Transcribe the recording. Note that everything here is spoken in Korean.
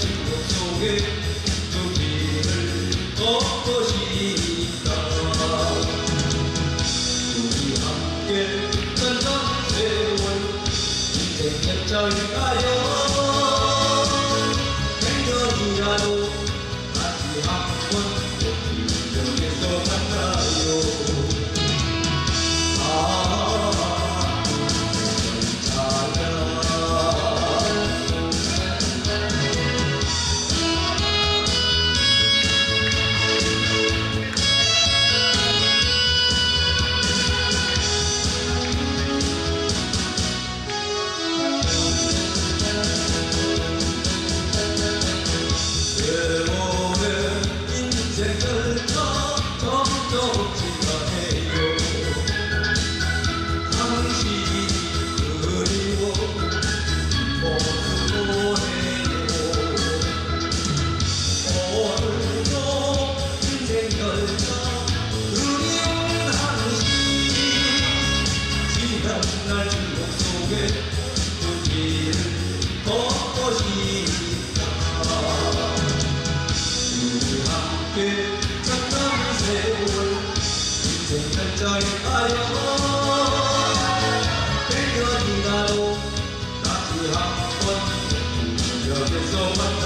지붕 속에 두기를 걷고 싶다 우리 함께 살던 백년인가로 다시 한번 여기서